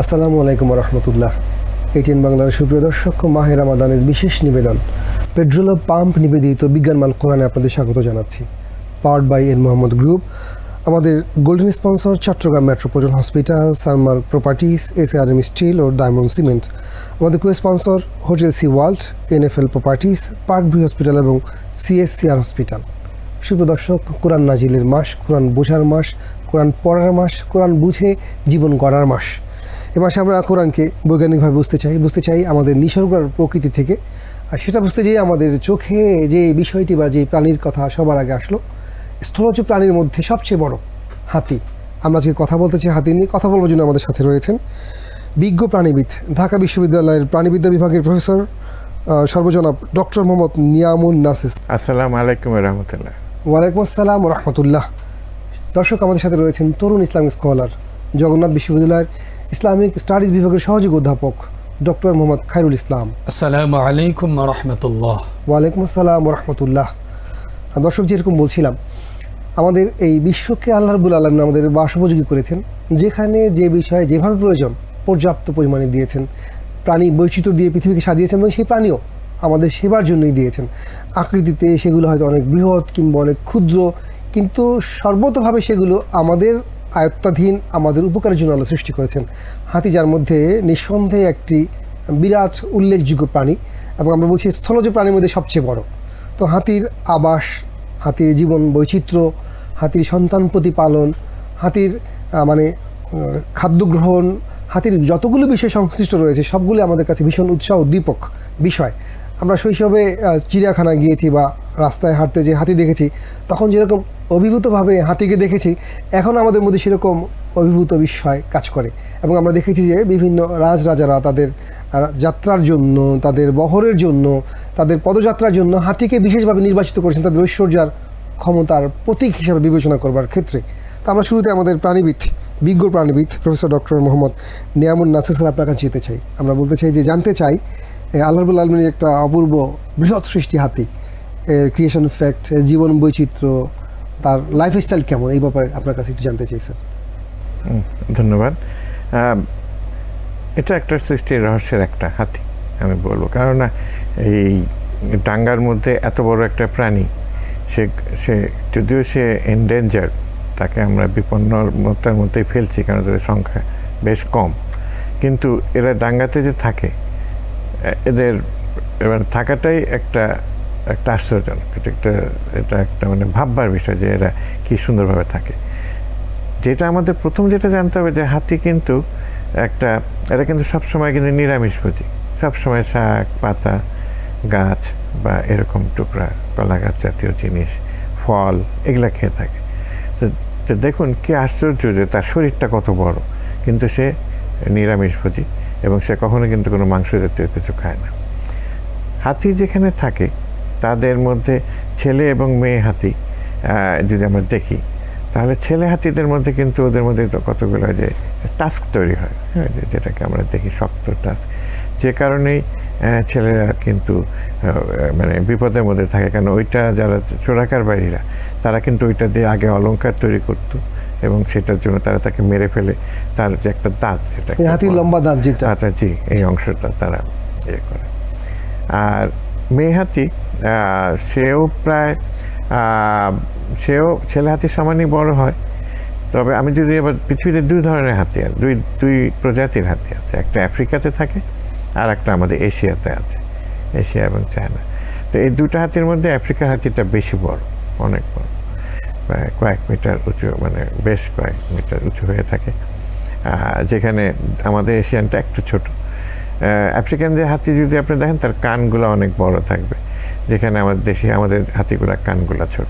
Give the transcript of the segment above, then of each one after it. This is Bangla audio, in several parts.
আসসালামু আলাইকুম রহমতুল্লাহ এটিএন বাংলার সুপ্রিয় দর্শক মাহের রামাদানের বিশেষ নিবেদন। পেট্রোল পাম্প নিবেদিত বিজ্ঞানমাল কোরআনে আপনাদের স্বাগত জানাচ্ছি। Powered by N Mohammad group আমাদের golden sponsor Chattogram metropolitan hospital Sanmar properties S R M steel ও ডায়মন্ড সিমেন্ট আমাদের co sponsor hotel sea world NFL properties park V hospital এবং সিএসসিআর হসপিটাল সুপ্রিয় দর্শক, কোরআন নাজিলের মাস, কোরআন বোঝার মাস, কোরআন পড়ার মাস, কোরআন বুঝে জীবন গড়ার মাস। এ মাসে আমরা কোরআনকে বৈজ্ঞানিকভাবে বুঝতে চাই বুঝতে চাই আমাদের নিসর্গ প্রকৃতি থেকে। আর সেটা বুঝতে যেয়ে আমাদের চোখে যে বিষয়টি বা যে প্রাণীর কথা সবার আগে আসলো স্থলজ প্রাণীর মধ্যে সবচেয়ে বড় হাতি। আমরা আজকে কথা বলতে চাই হাতি নিয়ে কথা বলবার জন্য আমাদের সাথে রয়েছেন বিজ্ঞ প্রাণীবিদ ঢাকা বিশ্ববিদ্যালয়ের প্রাণীবিদ্যা বিভাগের প্রফেসর সর্বজনাব ডক্টর মোহাম্মদ নিয়ামুন নাসিস আসসালামু আলাইকুম রহমতুল্লাহ। ওয়ালাইকুম আসসালাম রহমতুল্লাহ। দর্শক আমাদের সাথে রয়েছেন তরুণ ইসলামিক স্কলার জগন্নাথ বিশ্ববিদ্যালয়ের ইসলামিক স্টাডিজ বিভাগের সহযোগী অধ্যাপক ডক্টর মোহাম্মদ খায়রুল ইসলাম। আসসালামু আলাইকুম রহমতুল্লাহ। ওয়ালাইকুম আসসালাম রহমতুল্লাহ। দর্শক যেরকম বলছিলাম আমাদের এই বিশ্বকে আল্লাহ রবুল আলম আমাদের বাসোপযোগী করেছেন যেখানে যে বিষয়ে যেভাবে প্রয়োজন পর্যাপ্ত পরিমাণে দিয়েছেন প্রাণী বৈচিত্র্য দিয়ে পৃথিবীকে সাজিয়েছেন এবং সেই প্রাণীও আমাদের সেবার জন্যই দিয়েছেন। আকৃতিতে সেগুলো হয়তো অনেক বৃহৎ কিংবা অনেক ক্ষুদ্র কিন্তু সর্বতভাবে সেগুলো আমাদের আয়ত্তাধীন আমাদের উপকারের জন্য আল্লাহ সৃষ্টি করেছেন। হাতি যার মধ্যে নিঃসন্দেহে একটি বিরাট উল্লেখযোগ্য প্রাণী এবং আমরা বলছি স্থলজ প্রাণীর মধ্যে সবচেয়ে বড়। তো হাতির আবাস হাতির জীবন বৈচিত্র্য হাতির সন্তান প্রতিপালন হাতির মানে খাদ্য গ্রহণ হাতির যতগুলো বিষয় সংশ্লিষ্ট রয়েছে সবগুলো আমাদের কাছে ভীষণ উৎসাহ উদ্দীপক বিষয়। আমরা শৈশবে আহ, চিড়িয়াখানায় গিয়েছি বা রাস্তায় হাঁটতে যে হাতি দেখেছি, তখন যেরকম অভিভূতভাবে হাতিকে দেখেছি, এখন আমাদের মধ্যে সেরকম অভিভূত বিস্ময় কাজ করে। এবং আমরা দেখেছি যে বিভিন্ন রাজরাজারা তাদের যাত্রার জন্য, তাদের বহরের জন্য, তাদের পদযাত্রার জন্য হাতিকে বিশেষভাবে নির্বাচিত করেছেন। তাদের ঐশ্বর্যার ক্ষমতার প্রতীক হিসাবে বিবেচনা করবার ক্ষেত্রে। তা আমরা শুরুতে আমাদের প্রাণীবিদ, বিজ্ঞ প্রাণীবিদ professor doctor Mohammad Niamun Nasir sir আপনার কাছে যেতে চাই। আমরা বলতে চাই যে জানতে চাই আল্লাহবুল আলমিনের একটা অপূর্ব বৃহৎ সৃষ্টি হাতি। ক্রিয়েশন ফ্যাক্ট জীবন বৈচিত্র্য, তার লাইফস্টাইল কেমন? এই ব্যাপারে আপনার কাছে একটু জানতে চাই স্যার ধন্যবাদ। এটা একটা সৃষ্টির রহস্যের একটা হাতি, আমি বলব। কেননা এই ডাঙ্গার মধ্যে এত বড় একটা প্রাণী, সে সে, যদিও সে এন্ডেঞ্জার তাকে আমরা বিপন্নতার মধ্যেই ফেলছি কারণ তাদের সংখ্যা বেশ কম। কিন্তু এরা ডাঙ্গাতে যে থাকে, এদের, এবার থাকাটাই একটা একটা আশ্চর্যজনক এটা একটা এটা একটা মানে ভাববার বিষয় যে এরা কি সুন্দরভাবে থাকে। যেটা আমাদের প্রথম যেটা জানতে হবে যে হাতি কিন্তু একটা, এরা কিন্তু সবসময় কিন্তু নিরামিষভোজী সবসময় শাক, পাতা, গাছ বা এরকম টুকরা, কলা গাছ জাতীয় জিনিস, ফল এগুলা খেয়ে থাকে। তো দেখুন কি আশ্চর্য যে তার শরীরটা কত বড়। কিন্তু সে নিরামিষভোজী এবং সে কখনো কিন্তু কোনো মাংস জাতীয় কিছু খায় না। হাতি যেখানে থাকে তাদের মধ্যে ছেলে এবং মেয়ে হাতি যদি আমরা দেখি তাহলে ছেলে হাতিদের মধ্যে কিন্তু ওদের মধ্যে তো কতগুলো যে টাস্ক তৈরি হয় হ্যাঁ যেটাকে আমরা দেখি শক্ত টাস্ক যে কারণেই ছেলেরা কিন্তু মানে বিপদের মধ্যে থাকে কারণ ওইটা যারা চোরাকার বাড়িরা তারা কিন্তু ওইটা দিয়ে আগে অলংকার তৈরি করতো এবং সেটার জন্য তারা তাকে মেরে ফেলে। তার যে একটা দাঁত যেটা হাতির লম্বা দাঁত যেটা। আচ্ছা জি এই অংশটা তারা ইয়ে করে। আর মেয়ে হাতি আহ, সেও প্রায় সেও ছেলে হাতির সমানই বড় হয়। তবে আমি যদি এবার পৃথিবীতে দুই ধরনের হাতি আছে দুই দুই প্রজাতির হাতি আছে একটা আফ্রিকাতে থাকে আর একটা আমাদের এশিয়াতে আছে এশিয়া এবং চায়না। তো এই দুটো হাতির মধ্যে আফ্রিকার হাতিটা বেশি বড় অনেক বড় কয়েক মিটার উঁচু মানে বেশ কয়েক মিটার উঁচু হয়ে থাকে। যেখানে আমাদের এশিয়ানটা একটু ছোট। আফ্রিকান যে হাতি যদি আপনি দেখেন তার কানগুলো অনেক বড় থাকবে। যেখানে আমাদের দেশে আমাদের হাতিগুলা কানগুলা ছোট।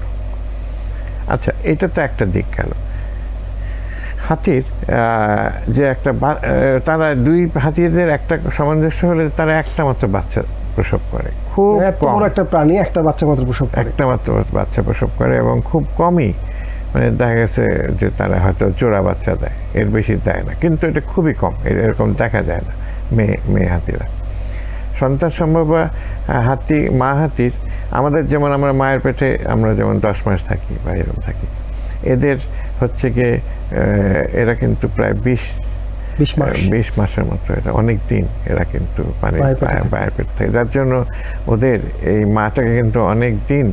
আচ্ছা এটা তো একটা দিক গেল। হাতির যে একটা তারা দুই হাতিদের একটা সামঞ্জস্য হলে তারা একটা মাত্র বাচ্চা প্রসব করে। খুব। বড় একটা প্রাণী একটা বাচ্চা মাত্র প্রসব করে। একটা মাত্র বাচ্চা প্রসব করে এবং খুব কমই মানে দেখা গেছে যে তারা হয়তো জোড়া বাচ্চা দেয় এর বেশি দেয় না। কিন্তু এটা খুবই কম এর- এরকম দেখা যায় না। মেয়ে মেয়ে হাতিরা। সন্তান সম্ভব বা, হাতি মা হাতির আমাদের যেমন আমরা মায়ের পেটে আমরা যেমন দশ মাস থাকি বা এরকম থাকি এদের হচ্ছে গিয়ে এরা কিন্তু প্রায় বিশ বিশ মাস। বিশ মাসের মতো এটা অনেক দিন এরা কিন্তু পানি মায়ের পেটে থাকে। যার জন্য ওদের এই মাটাকে কিন্তু অনেক দিন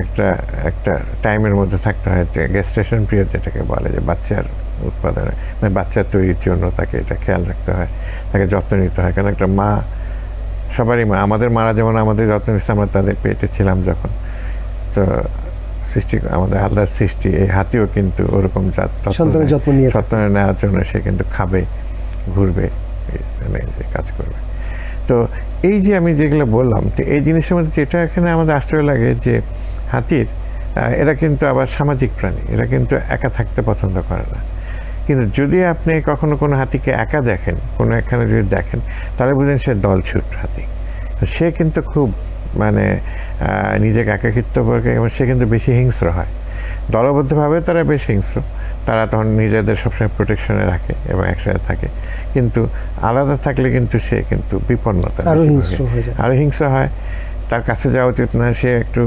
একটা একটা টাইমের মধ্যে থাকতে হয় গেস্টেশন পিরিয়ড যেটাকে বলে যে বাচ্চার উৎপাদনে। মানে বাচ্চা তৈরির জন্য তাকে এটা খেয়াল রাখতে হয় তাকে যত্ন নিতে হয়। কারণ একটা মা সবারই মা আমাদের মারা যেমন আমাদের যত্ন নিচ্ছে আমরা তাদের পেটে ছিলাম যখন। তো সৃষ্টি আমাদের আল্লাহর সৃষ্টি এই হাতিও কিন্তু ওরকম যত্ন সন্তানের যত্ন নিয়ে যত্ন নেওয়ার জন্য সে কিন্তু খাবে ঘুরবে মানে কাজ করবে। তো এই যে আমি যেগুলো বললাম তো এই জিনিসের মধ্যে যেটা এখানে আমাদের আশ্চর্য লাগে যে হাতির এরা কিন্তু আবার সামাজিক প্রাণী এরা কিন্তু একা থাকতে পছন্দ করে না। কিন্তু যদি আপনি কখনো কোনো হাতিকে একা দেখেন কোনো একখানে যদি দেখেন তাহলে বুঝেন সে দলছুট হাতি। তো সে কিন্তু খুব মানে নিজেকে একাকিত্ব করে এবং সে কিন্তু বেশি হিংস্র হয়। দলবদ্ধভাবে তারা বেশ হিংস্র। তারা তখন নিজেদের সবসময় প্রোটেকশনে রাখে এবং একসাথে থাকে। কিন্তু আলাদা থাকলে কিন্তু সে কিন্তু বিপন্নতা হিংস্র হয়ে যায়। আরও হিংস্র হয়। তার কাছে যাওয়া উচিত না। সে একটু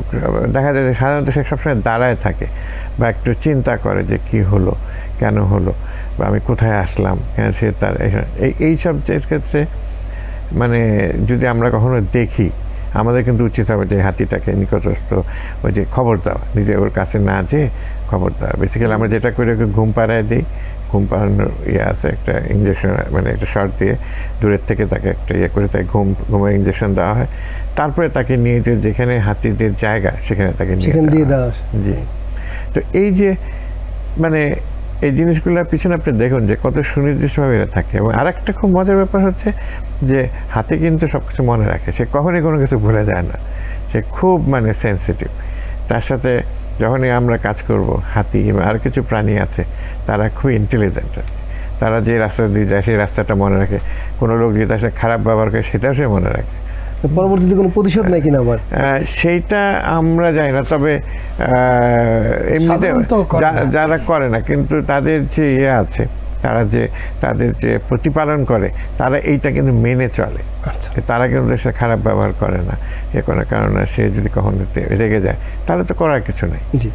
দেখা যায় যে সাধারণত সে সবসময় দাঁড়ায় থাকে বা একটু চিন্তা করে যে কি হলো কেন হলো। বা আমি কোথায় আসলাম? কেন সে তার এই- যে ক্ষেত্রে মানে যদি আমরা কখনো দেখি আমাদের কিন্তু উচিত হবে যে হাতিটাকে নিকটস্থ ওই যে খবর দেওয়া নিজে ওর কাছে না যেয়ে খবর দেওয়া। বেসিক্যালি আমরা যেটা করে ওকে ঘুম পাড়ায় দিই। ঘুম পাড়ানোর ইয়ে আছে একটা ইঞ্জেকশন মানে একটা শর্ট দিয়ে দূরের থেকে তাকে একটা ইয়ে করে তাকে ঘুম ঘুমের ইঞ্জেকশন দেওয়া হয়। তারপরে তাকে নিয়ে যে যেখানে হাতিদের জায়গা সেখানে তাকে নিয়ে দিয়ে দেওয়া হয়। জি। তো এই যে মানে এই জিনিসগুলোর পিছনে আপনি দেখুন যে কত সুনির্দিষ্টভাবে এরা থাকে। এবং আরেকটা খুব মজার ব্যাপার হচ্ছে যে হাতে কিন্তু সব কিছু মনে রাখে। সে কখনই কোনো কিছু ভুলে যায় না। সে খুব মানে সেন্সিটিভ তার সাথে যখনই আমরা কাজ করব, হাতি এবং আর কিছু প্রাণী আছে, তারা খুব ইন্টেলিজেন্ট তারা যে রাস্তা দিয়ে যায়, সেই রাস্তাটা মনে রাখে। কোনো লোক যদি তার সাথে খারাপ ব্যবহার করে, সেটাও সে মনে রাখে। পরবর্তীতে কোনো প্রতিশোধ নেই কিনা আবার সেইটা আমরা জানি না তবে এমনিতে। যারা করে না কিন্তু তাদের যে ইয়ে আছে তারা যে তাদের যে প্রতিপালন করে তারা এইটা কিন্তু মেনে চলে। আচ্ছা। তারা কিন্তু সে খারাপ ব্যবহার করে না এ করে কারণ সে যদি কখনো তে- রেগে যায় তাহলে তো করার কিছু নেই। জি।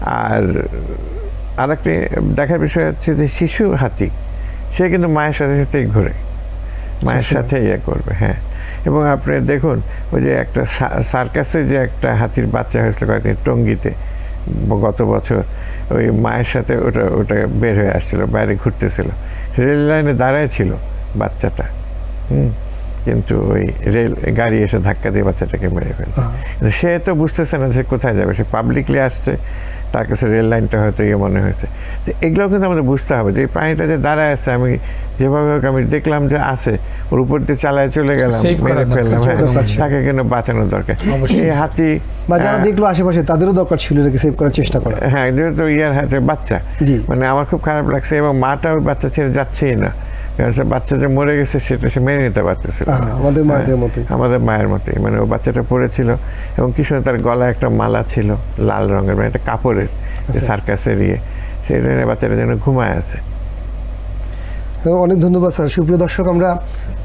আর আরেকটি দেখার বিষয় হচ্ছে যে শিশু হাতি সে কিন্তু মায়ের সাথে সাথেই ঘুরে। মায়ের সাথে ইয়ে করবে হ্যাঁ। এবং আপনি দেখুন ওই যে একটা সার্কাসে যে একটা হাতির বাচ্চা হয়েছিল কয়েকদিন টঙ্গিতে গত বছর ওই মায়ের সাথে ওটা ওটা বের হয়ে আসছিল বাইরে ঘুরতেছিল। রেল লাইনে দাঁড়ায় ছিল বাচ্চাটা হুম কিন্তু ওই রেল গাড়ি এসে ধাক্কা দিয়ে বাচ্চাটাকে মেরে ফেলছে। সে তো বুঝতেছে না সে কোথায় যাবে সে পাবলিকলি আসছে তার কাছে রেল লাইনটা হয়তো ইয়ে মনে হয়েছে। তো এগুলো কিন্তু আমাদের বুঝতে হবে যে এই প্রাণীটা যে দাঁড়ায় আছে আমি যেভাবে হোক আমি দেখলাম যে আছে ওর উপর দিয়ে চালায় চলে গেলাম মেরে ফেললাম হ্যাঁ। তাকে কেন বাঁচানো দরকার। এই হাতি বা যারা দেখল আশেপাশে তাদেরও দরকার ছিল এটাকে সেভ করার চেষ্টা করা। হ্যাঁ যেহেতু ইয়ার হাতে বাচ্চা মানে আমার খুব খারাপ লাগছে এবং মাটা ওই বাচ্চা ছেড়ে যাচ্ছেই না। কারণ সে বাচ্চা যে মরে গেছে সেটা সে মেনে নিতে পারতেছিল আমাদের মায়েদের হ্যাঁ, মতোই। আমাদের মায়ের মতোই। মানে ও বাচ্চাটা পড়েছিল এবং কি তার গলায় একটা মালা ছিল লাল রঙের মানে একটা কাপড়ের যে আচ্ছা। সার্কাসের ইয়ে সেটা নিয়ে বাচ্চাটা যেন ঘুমায় আছে। হ্যাঁ, অনেক ধন্যবাদ স্যার। সুপ্রিয় দর্শক আমরা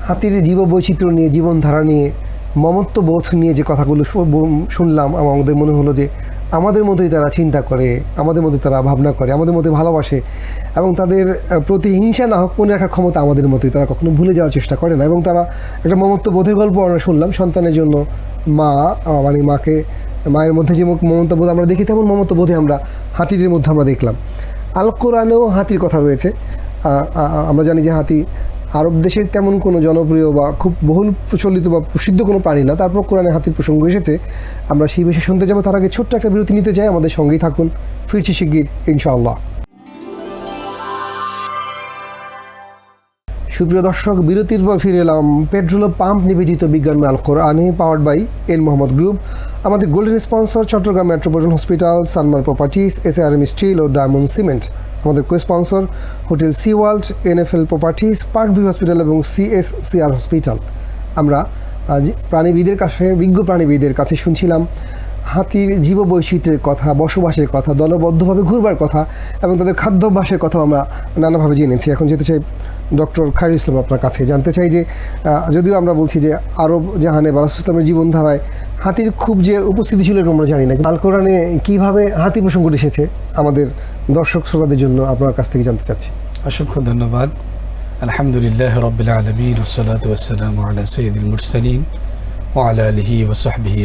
হাতির জীব বৈচিত্র্য নিয়ে জীবনধারা নিয়ে মমত্ব বোধ নিয়ে যে কথাগুলো শুনলাম আমাদের মনে হলো যে আমাদের মতোই তারা চিন্তা করে, আমাদের মধ্যে তারা ভাবনা করে, আমাদের মধ্যে ভালোবাসে এবং তাদের প্রতি হিংসা না হোক, মনে রাখার ক্ষমতা আমাদের মতোই। তারা কখনো ভুলে যাওয়ার চেষ্টা করে না এবং তারা একটা মমত্ব বোধের গল্প আমরা শুনলাম, সন্তানের জন্য মা মানে মাকে, মায়ের মধ্যে যে মমতা বোধ আমরা দেখি, তেমন মমতা বোধে আমরা হাতিদের মধ্যে আমরা দেখলাম। আল কোরআনেও হাতির কথা রয়েছে। আমরা জানি যে হাতি আরব দেশের তেমন কোনো জনপ্রিয় বা খুব বহুল প্রচলিত বা প্রসিদ্ধ কোনো প্রাণী না, তারপর কোরআনে হাতির প্রসঙ্গ এসেছে। আমরা সেই বিষয়ে শুনতে যাব, তার আগে ছোট্ট একটা বিরতি নিতে চাই, আমাদের সঙ্গেই থাকুন। ফিরছি শিগগির, ইনশাআল্লাহ। সুপ্রিয় দর্শক, বিরতির পর ফিরে এলাম। পেট্রোল পাম্প নিবেদিত বিজ্ঞানময় আল কোরআনে powered by N Mohammad group. আমাদের golden sponsor Chattogram metropolitan hospital Sanmar properties S R M steel ও ডায়মন্ড সিমেন্ট আমাদের co sponsor hotel sea world NFL properties park view hospital এবং সিএস সিআর হসপিটাল আমরা প্রাণীবিদের কাছে, বিজ্ঞ প্রাণীবিদের কাছে শুনছিলাম হাতির জীববৈচিত্র্যের কথা, বসবাসের কথা, দলবদ্ধভাবে ঘুরবার কথা এবং তাদের খাদ্যাভ্যাসের কথাও আমরা নানাভাবে জেনেছি। এখন যেতে চাই ডক্টর খায়রুল ইসলাম আপনার কাছে। জানতে চাই যে যদিও আমরা বলছি যে আরব জাহানে বা রাসুল ইসলামের জীবনধারায় হাতির খুব যে উপস্থিতি ছিল আমরা জানি না আল কোরআনে কীভাবে হাতি প্রসঙ্গটি এসেছে আমাদের দর্শক শ্রোতাদের জন্য আপনার কাছ থেকে জানতে চাচ্ছি। অসংখ্য ধন্যবাদ। আলহামদুলিল্লাহ রবিল আলমিন ওসালাত ওসালাম আল্লাহ সঈদুল মুরসালিম ও আল্লাহ আলহি ওসাহবিহি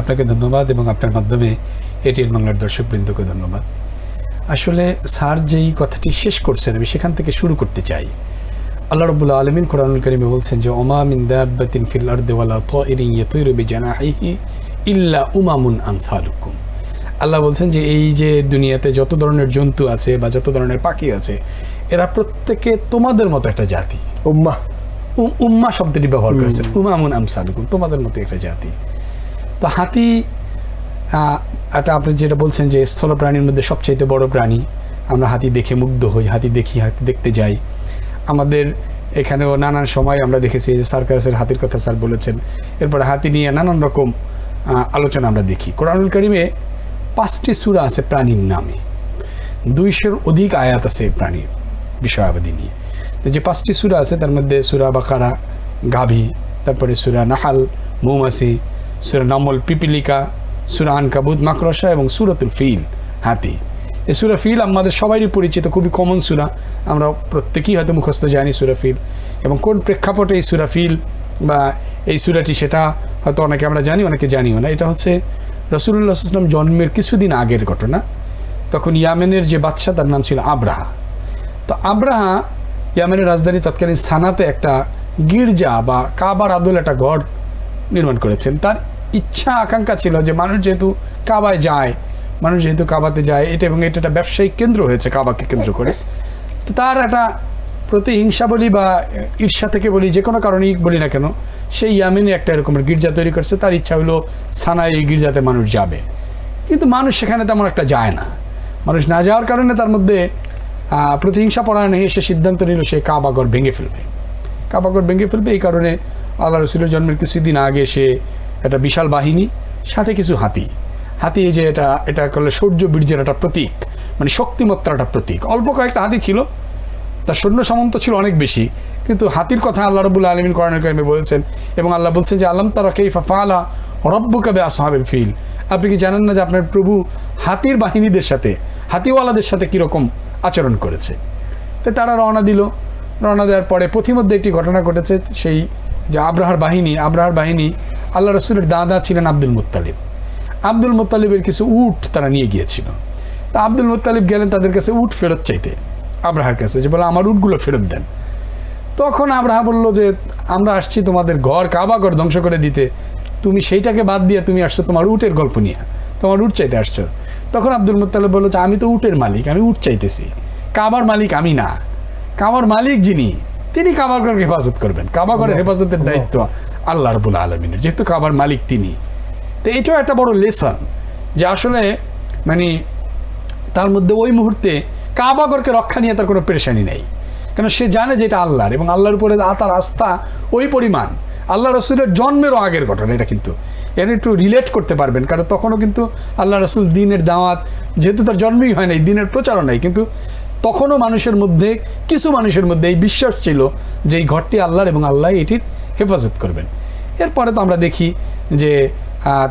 আপনাকে ধন্যবাদ এবং আপনার মাধ্যমে এটিএন বাংলার দর্শকবৃন্দকে ধন্যবাদ। আসলে স্যার যেই কথাটি শেষ করছেন, আমি সেখান থেকে শুরু করতে চাই। আল্লাহ রবুল্লা আলমিন কোরআনুল করিমে বলছেন যে, ওমা মিন দাব্বাতিন ফিল আরদে তো ইরিং ইয়া তৈরবি জানাহি ইল্লা উমামুন আনসালুকুম। আল্লাহ বলছেন যে এই যে দুনিয়াতে যত ধরনের জন্তু আছে বা যত ধরনের পাখি আছে এরা প্রত্যেকে তোমাদের মতো একটা জাতি। উম্মা। উম্মা শব্দটি ব্যবহার করেছেন উমামুন আমসালুকুম তোমাদের মতো একটা জাতি। তো হাতি এটা আপনি যেটা বলছেন যে স্থল প্রাণীর মধ্যে সবচাইতে বড় প্রাণী আমরা হাতি দেখে মুগ্ধ হই হাতি দেখি হাতি দেখতে যাই। আমাদের এখানেও নানান সময় আমরা দেখেছি যে সার্কাসের হাতির কথা স্যার বলেছেন। এরপরে হাতি নিয়ে নানান রকম আহ, আলোচনা আমরা দেখি। কোরআনুল করিমে পাঁচটি সূরা আছে প্রাণীর নামে। দুইশোর অধিক আয়াত আছে এই প্রাণীর বিষয়াবধি নিয়ে। তো যে পাঁচটি সূরা আছে, তার মধ্যে সূরা বাকারা, গাভী, তারপরে সূরা নাহাল, মৌমাছি, সূরা নামল পিপিলিকা, সূরা আনকাবুত মাকড়সা এবং সূরাতুল ফিল হাতি। এই সুরা ফিল আমাদের সবারই পরিচিত, খুবই কমন সুরা। আমরা প্রত্যেকেই হয়তো মুখস্থ জানি সুরা ফিল। এবং কোন প্রেক্ষাপটে এই সুরা ফিল বা এই সূরাটি সেটা হয়তো অনেকে আমরা জানি, অনেকে জানিও না। এটা হচ্ছে রসুল্লাহ ইসলাম জন্মের কিছুদিন আগের ঘটনা। তখন ইয়ামেনের যে বাদশা তার নাম ছিল আব্রাহা। তো আব্রাহা ইয়ামেনের রাজধানী তৎকালীন সানাতে একটা গির্জা বা কাবার আদল একটা ঘর নির্মাণ করেছেন। তার ইচ্ছা, আকাঙ্ক্ষা ছিল যে মানুষ যেহেতু কাবায় যায়, মানুষ যেহেতু কাবাতে যায়, এটা এবং এটা একটা ব্যবসায়িক কেন্দ্র হয়েছে কাবাকে কেন্দ্র করে। তো তার একটা প্রতিহিংসা বলি বা ঈর্ষা থেকে বলি, যে কোনো কারণেই বলি না কেন সেই ইয়ামেনে একটা এরকমের গির্জা তৈরি করছে, তার ইচ্ছা হলো সানায় এই গির্জাতে মানুষ যাবে। কিন্তু মানুষ সেখানে তেমন একটা যায় না। মানুষ না যাওয়ার কারণে তার মধ্যে প্রতিহিংসা পরায়ণ হয়ে সে সিদ্ধান্ত নিল সে কাবাগর ভেঙে ফেলবে। কাবাগর ভেঙে ফেলবে এই কারণে আল্লাহ রসুলের জন্মের কিছুদিন আগে সে একটা বিশাল বাহিনী, সাথে কিছু হাতি। হাতি যে এটা এটা করলে সৌর্য বীর্যের একটা প্রতীক মানে শক্তিমত্তার একটা প্রতীক। অল্প কয়েকটা হাতি ছিল তার সৈন্য সামন্ত ছিল অনেক বেশি। কিন্তু হাতির কথা আল্লাহ রবুল্লা আলমিন কোরআনুল কারিমে বলেছেন এবং আল্লাহ বলছেন যে, আলম তারা কেইফা ফালা রব্বু কাবে আসহাবের ফিল? আপনি কি জানেন না যে আপনার প্রভু হাতির বাহিনীদের সাথে, হাতিওয়ালাদের সাথে কীরকম আচরণ করেছে? তো তারা রওনা দিল। রওনা দেওয়ার পরে পথিমধ্যে একটি ঘটনা ঘটেছে, সেই যে আব্রাহার বাহিনী আব্রাহার বাহিনী আল্লাহ রসুলের দাদা ছিলেন আব্দুল মুত্তালিব। আব্দুল মুত্তালিবের কিছু উট তারা নিয়ে গিয়েছিল। তা আব্দুল মুত্তালিব গেলেন তাদের কাছে উট ফেরত চাইতে। আব্রাহার কাছে যে বলে আমার উটগুলো ফেরত দেন। তখন আব্রাহা বলল যে আমরা আসছি তোমাদের ঘর কাবা ঘর ধ্বংস করে দিতে। তুমি সেইটাকে বাদ দিয়ে তুমি আসছো তোমার উটের গল্প নিয়ে। তোমার উট চাইতে আসছো। তখন আব্দুল মুত্তালিব বলল যে আমি তো উটের মালিক আমি উট চাইতেছি। কাবার মালিক আমি না। কাবার মালিক যিনি তিনি কাবার ঘরকে হেফাজত করবেন। কাবা ঘরের হেফাজতের দায়িত্ব আল্লাহ রবুল আলমিনের যেহেতু কাবার মালিক তিনি। তো এটাও একটা বড় লেসন যে আসলে মানে তার মধ্যে ওই মুহূর্তে কাবাগরকে রক্ষা নিয়ে তার কোনো পেরেশানি নেই। কেন সে জানে যে এটা আল্লাহর এবং আল্লাহর উপরে তার আস্থা ওই পরিমাণ। আল্লাহ রসুলের জন্মেরও আগের ঘটনা এটা কিন্তু। এর একটু রিলেট করতে পারবেন, কারণ তখনও কিন্তু আল্লাহ রসুল দিনের দাওয়াত, যেহেতু তার জন্মই হয় নাই, দিনের প্রচারও নাই, কিন্তু তখনও মানুষের মধ্যে, কিছু মানুষের মধ্যে এই বিশ্বাস ছিল যে এই ঘরটি আল্লাহর এবং আল্লাহ এটির হেফাজত করবেন। এরপরে তো আমরা দেখি যে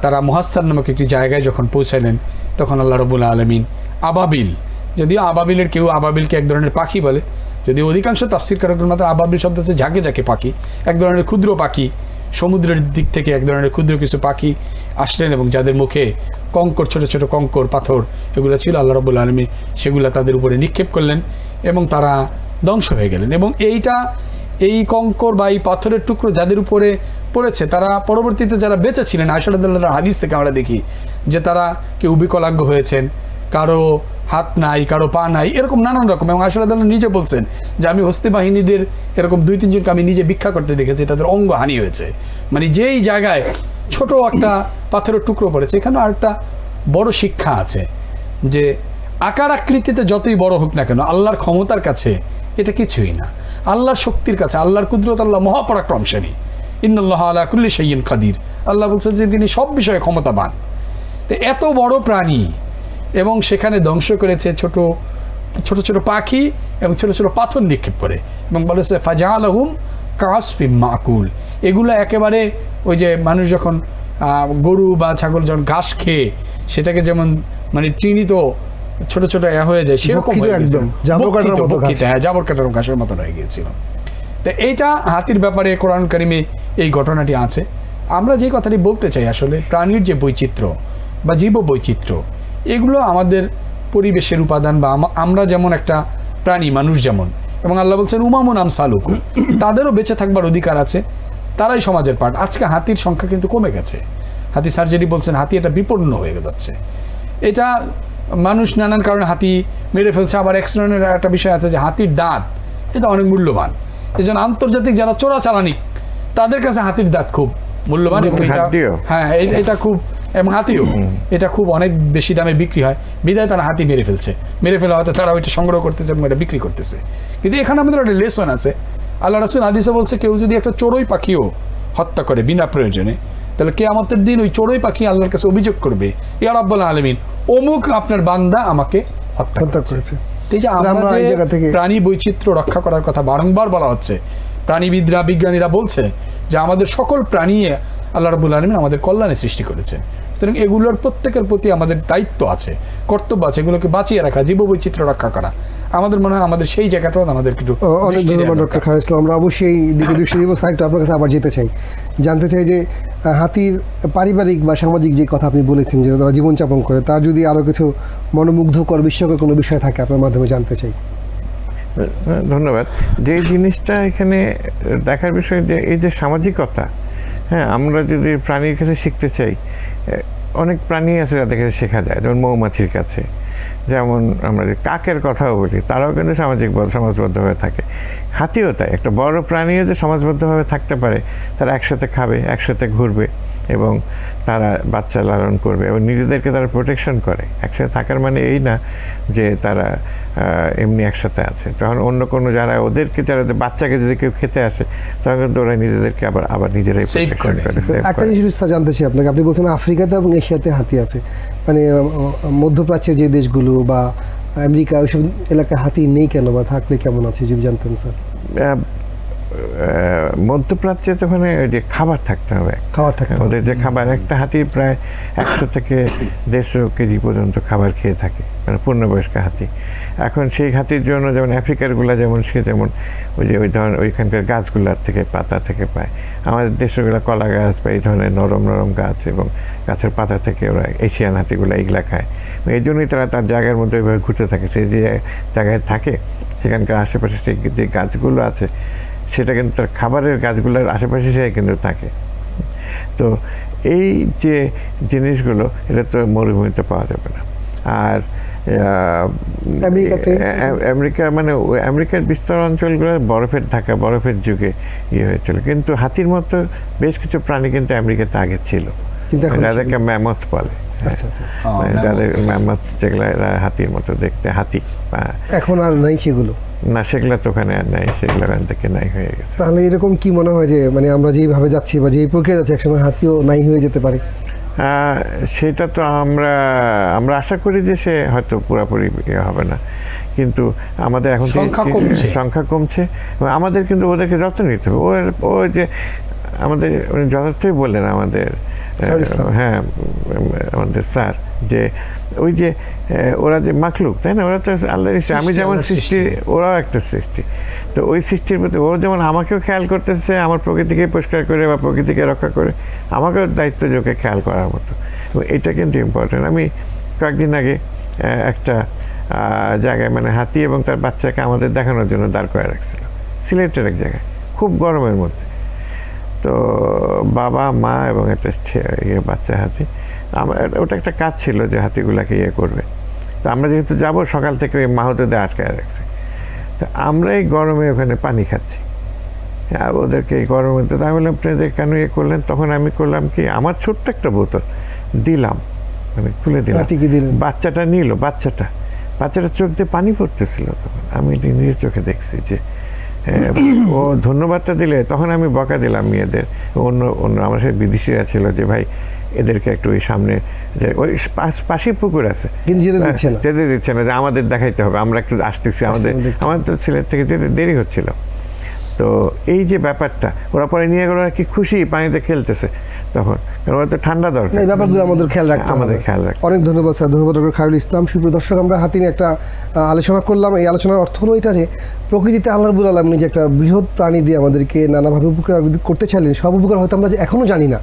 তারা মহাস্তান নামক একটি জায়গায় যখন পৌঁছালেন তখন আল্লাহ রবুল আলমিন আবাবিল যদিও আবাবিলের কেউ আবাবিলকে এক ধরনের পাখি বলে যদি অধিকাংশ তাফসির কারকের মাত্র আবাবিল শব্দ হচ্ছে ঝাঁকে ঝাঁকে পাখি, এক ধরনের ক্ষুদ্র পাখি, সমুদ্রের দিক থেকে এক ধরনের ক্ষুদ্র কিছু পাখি আসলেন এবং যাদের মুখে কঙ্কর, ছোট ছোট কঙ্কর, পাথর এগুলো ছিল, আল্লাহ রবুল আলমী সেগুলো তাদের উপরে নিক্ষেপ করলেন এবং তারা ধ্বংস হয়ে গেলেন এবং এইটা, এই কঙ্কর বা এই পাথরের টুকরো যাদের উপরে পড়েছে, তারা পরবর্তীতে যারা বেঁচে ছিলেন আশারদুল্লাহ হাদিস থেকে আমরা দেখি যে তারা কেউ বিকলাঙ্গ হয়েছেন, কারও হাত নাই, কারও পা নাই, এরকম নানান রকম। এবং আশারদুল্লাহ নিজে বলছেন যে আমি হস্তি বাহিনীদের এরকম দুই, তিনজনকে আমি নিজে ভিক্ষা করতে দেখেছি, তাদের অঙ্গ হানি হয়েছে। মানে যেই জায়গায় ছোট একটা পাথরের টুকরো পড়েছে, এখানে আরেকটা বড় শিক্ষা আছে যে আকার আকৃতিতে যতই বড় হোক না কেন, আল্লাহর ক্ষমতার কাছে এটা কিছুই না। আল্লাহর শক্তির কাছে, আল্লাহর কুদরত, আল্লাহ মহাপরাক্রমশালী। ইন্নআল্লাহ আলা কুল্লি সৈয়ন কাদির আল্লাহ বলছেন যে তিনি সব বিষয়ে ক্ষমতাবান। তো এত বড় প্রাণী এবং সেখানে ধ্বংস করেছে ছোট ছোট ছোট পাখি এবং ছোট ছোট পাথর নিক্ষেপ করে। এবং বলেছে ফাজা আলহুম কাসফিম মাকুল। এগুলো একেবারে ওই যে মানুষ যখন গরু বা ছাগল যখন ঘাস খেয়ে সেটাকে যেমন মানে তৃণিত ছোট ছোট এ হয়ে যায় সেরকম। একদম, হ্যাঁ জাবর কাটার ঘাসের মতো হয়ে গিয়েছিল। তো এইটা হাতির ব্যাপারে কোরআন কারিমে এই ঘটনাটি আছে। আমরা যে কথাটি বলতে চাই আসলে প্রাণীর যে বৈচিত্র্য বা জীব বৈচিত্র্য এগুলো আমাদের পরিবেশের উপাদান বা আমরা যেমন একটা প্রাণী মানুষ যেমন। এবং আল্লাহ বলছেন উমামুন আম সালুকু তাদেরও বেঁচে থাকবার অধিকার আছে তারাই সমাজের পার্ট আজকে হাতির সংখ্যা কিন্তু কমে গেছে। হাতি সার্জারি বলছেন হাতি এটা বিপন্ন হয়ে যাচ্ছে। এটা মানুষ নানান কারণে হাতি মেরে ফেলছে। আবার এক্সট্রনের একটা বিষয় আছে যে হাতির দাঁত এটা অনেক মূল্যবান। এই জন্য আন্তর্জাতিক যারা চোরাচালানি তাদের কাছে হাতির দাঁত খুব মূল্যবান হ্যাঁ এটা খুব এবং হাতিও। এটা খুব অনেক বেশি দামে বিক্রি হয়। বিদায় তারা হাতি মেরে ফেলছে। মেরে ফেলে হয়তো তারা ওইটা সংগ্রহ করতেছে এবং এটা বিক্রি করতেছে। কিন্তু এখানে আমাদের একটা লেসন আছে। আল্লাহ রাসুল আদিসে বলছে কেউ যদি একটা চড়ুই পাখিও হত্যা করে বিনা প্রয়োজনে তাহলে কেয়ামতের দিন ওই চড়ুই পাখি আল্লাহর কাছে অভিযোগ করবে ইয়া রাব্বুল আলমিন অমুক আপনার বান্দা আমাকে হত্যা করেছে। আমরা যে প্রাণী বৈচিত্র্য রক্ষা করার কথা বারংবার বলা হচ্ছে প্রাণীবিদরা বিজ্ঞানীরা বলছে যে আমাদের সকল প্রাণী আল্লাহ রাবুল আলমিন আমাদের কল্যাণে সৃষ্টি করেছেন। সুতরাং এগুলোর প্রত্যেকের প্রতি আমাদের দায়িত্ব আছে কর্তব্য আছে এগুলোকে বাঁচিয়ে রাখা জীব বৈচিত্র্য রক্ষা করা। আমাদের মনে হয় আমাদের সেই জায়গাটাও আমাদের একটু অনেক ধন্যবাদ ডক্টর খান ইসলাম। আমরা অবশ্যই এই দিকে দৃষ্টি দিব। সাইডটা আপনার কাছে আবার যেতে চাই। জানতে চাই যে হাতির পারিবারিক বা সামাজিক যে কথা আপনি বলেছেন যে তারা জীবনযাপন করে তার যদি আরও কিছু মনোমুগ্ধকর বিস্ময়কর কোনো বিষয় থাকে আপনার মাধ্যমে জানতে চাই। ধন্যবাদ। যে জিনিসটা এখানে দেখার বিষয় যে এই যে সামাজিকতা হ্যাঁ আমরা যদি প্রাণীর কাছে শিখতে চাই অনেক প্রাণী আছে যাদের কাছে শেখা যায়, যেমন মৌমাছির কাছে। যেমন আমরা যে কাকের কথাও বলি, তারাও কিন্তু সামাজিক সমাজবদ্ধভাবে থাকে। হাতিও তাই, একটা বড় প্রাণীও যে সমাজবদ্ধভাবে থাকতে পারে, তারা একসাথে খাবে, একসাথে ঘুরবে। এবং তারা বাচ্চা লালন করবে এবং নিজেদেরকে তারা প্রোটেকশন করে। একসাথে থাকার মানে এই না যে তারা এমনি একসাথে আছে। তখন অন্য কোনো যারা ওদেরকে যারা বাচ্চাকে যদি কেউ খেতে আসে তখন কিন্তু ওরা নিজেদেরকে আবার আবার নিজেরাই একটা জিনিস জানতে চাই আপনাকে। আপনি বলছেন আফ্রিকাতে এবং এশিয়াতে হাতি আছে। মানে মধ্যপ্রাচ্যের যে দেশগুলো বা আমেরিকা ওইসব এলাকায় হাতি নেই কেন বা থাকলে কেমন আছে যদি জানতেন স্যার? মধ্যপ্রাচ্যে তো ওখানে ওই যে খাবার থাকতে হবে খাবার থাকতে হবে। ওদের যে খাবার একটা হাতি প্রায় একশো থেকে দেড়শো কেজি পর্যন্ত খাবার খেয়ে থাকে মানে পূর্ণবয়স্ক হাতি। এখন সেই হাতির জন্য যেমন আফ্রিকারগুলা যেমন সে যেমন ওই যে ওই ধরনের ওইখানকার গাছগুলার থেকে পাতা থেকে পায়। আমাদের দেশগুলো কলা গাছ বা এই ধরনের নরম নরম গাছ এবং গাছের পাতা থেকে ওরা এশিয়ান হাতিগুলো এইগুলা খায়। এই জন্যই তারা তার জায়গার মধ্যে ওইভাবে ঘুরতে থাকে। সেই যে জায়গায় থাকে সেখানকার আশেপাশে সেই যে গাছগুলো আছে সেটা কিন্তু তার খাবারের গাছগুলোর আশেপাশে সে কিন্তু থাকে। তো এই যে জিনিসগুলো এটা তো মরুভূমিতে পাওয়া যাবে না। আর আমেরিকাতে? আমেরিকা মানে আমেরিকার বিস্তর অঞ্চলগুলো বরফের ঢাকা বরফের যুগে ইয়ে হয়েছিল। কিন্তু হাতির মতো বেশ কিছু প্রাণী কিন্তু আমেরিকাতে আগে ছিল। যাদেরকে ম্যামথ বলে। আচ্ছা আচ্ছা। মানে mammoth। যাদের ম্যামথ যেগুলো এরা হাতির মতো দেখতে হাতি এখন আর নাই সেগুলো। না সেগুলো তো ওখানে আর নাই সেগুলো ওখান থেকে নাই হয়ে গেছে। তাহলে এরকম কি মনে হয় যে মানে আমরা যেইভাবে যাচ্ছি বা যেই প্রক্রিয়া যাচ্ছি একসময় হাতিও নাই হয়ে যেতে পারে? সেটা তো আমরা আমরা আশা করি যে সে হয়তো পুরোপুরি ইয়ে হবে না। কিন্তু আমাদের এখন সংখ্যা কমছে। সংখ্যা কমছে। আমাদের কিন্তু ওদেরকে যত্ন নিতে হবে। ওর ও যে আমাদের যথার্থই বললেন আমাদের ইসলাম। হ্যাঁ আমাদের স্যার যে ওই যে ওরা যে মাখলুক তাই না? ওরা তো আল্লাহর। আমি যেমন সৃষ্টি ওরাও একটা সৃষ্টি। তো ওই সৃষ্টির প্রতি ও যেমন আমাকেও খেয়াল করতেছে আমার প্রকৃতিকে পরিষ্কার করে বা প্রকৃতিকে রক্ষা করে আমাকেও দায়িত্ব যে ওকে খেয়াল করার মতো। এবং এটা কিন্তু ইম্পর্টেন্ট আমি কয়েকদিন আগে একটা জায়গায় মানে হাতি এবং তার বাচ্চাকে আমাদের দেখানোর জন্য দাঁড় করে রাখছিল। সিলেটের এক জায়গায় খুব গরমের মধ্যে। তো বাবা মা এবং একটা ইয়ে বাচ্চা হাতি আমার ওটা একটা কাজ ছিল যে হাতিগুলাকে ইয়ে করবে। তো আমরা যেহেতু যাব সকাল থেকে ওই মাহুদেদের আটকায় রাখছে। তো আমরা এই গরমে ওখানে পানি খাচ্ছি। আর ওদেরকে এই মধ্যে তো আমি বললাম আপনাদের কেন ইয়ে করলেন? তখন আমি করলাম কি আমার ছোট্ট একটা বোতল দিলাম। মানে খুলে দিলাম। বাচ্চাটা নিল বাচ্চাটা। বাচ্চাটা চোখ দিয়ে পানি পড়তেছিল তখন। আমি নিজের চোখে দেখছি যে ও ধন্যবাদটা দিলে তখন আমি বকা দিলাম মেয়েদের। অন্য অন্য আমার সাথে বিদেশিরা ছিল যে ভাই এদেরকে একটু ওই সামনে ওই পাশ- পুকুর আছে। কিন্তু যেতে দিচ্ছে না। হ্যাঁ, যেতে দিচ্ছে না যে আমাদের দেখাইতে হবে আমরা একটু আসতেছি আমাদের আমাদের তো ছেলের থেকে যেতে দেরি হচ্ছিল। তো এই যে ব্যাপারটা ওরা পরে নিয়ে গেলো কি খুশি পানিতে খেলতেছে তখন? কারণ ওদের তো ঠান্ডা দরকার। এই ব্যাপারগুলো আমাদের খেয়াল রাখতে আমাদের খেয়াল রাখতে অনেক ধন্যবাদ স্যার ধন্যবাদ ডক্টর খায়রুল ইসলাম। সুপ্রিয় দর্শক আমরা হাতে নিয়ে একটা আলোচনা করলাম। এই আলোচনার অর্থ হলো এটা যে প্রকৃতিতে আল্লাহ রবুল আলমিন যে একটা বৃহৎ প্রাণী দিয়ে আমাদেরকে নানাভাবে উপকার করতে চাইলেন সব উপকার হয়তো আমরা এখনও জানি না।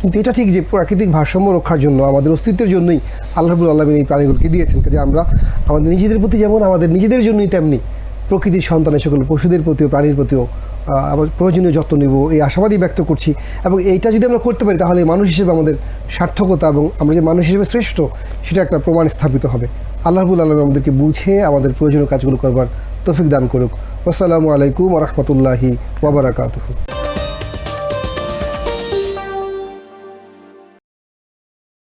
কিন্তু এটা ঠিক যে প্রাকৃতিক ভারসাম্য রক্ষার জন্য, আমাদের অস্তিত্বের জন্যই আল্লাহ রবুল আলমিন এই প্রাণীগুলোকে দিয়েছেন। যে আমরা আমাদের নিজেদের প্রতি যেমন আমাদের নিজেদের জন্যই তেমনি প্রকৃতির সন্তানের সকল পশুদের প্রতিও, প্রাণীর প্রতিও আমার প্রয়োজনীয় যত্ন নেব, এই আশাবাদই ব্যক্ত করছি। এবং এইটা যদি আমরা করতে পারি, তাহলে মানুষ হিসেবে আমাদের সার্থকতা এবং আমরা যে মানুষ হিসেবে শ্রেষ্ঠ, সেটা একটা প্রমাণ স্থাপিত হবে। আল্লাহবুল আলম আমাদেরকে বুঝে আমাদের প্রয়োজনীয় কাজগুলো করবার তৌফিক দান করুক। আসসালামু আলাইকুম রহমতুল্লাহি ওবরাকাতুহু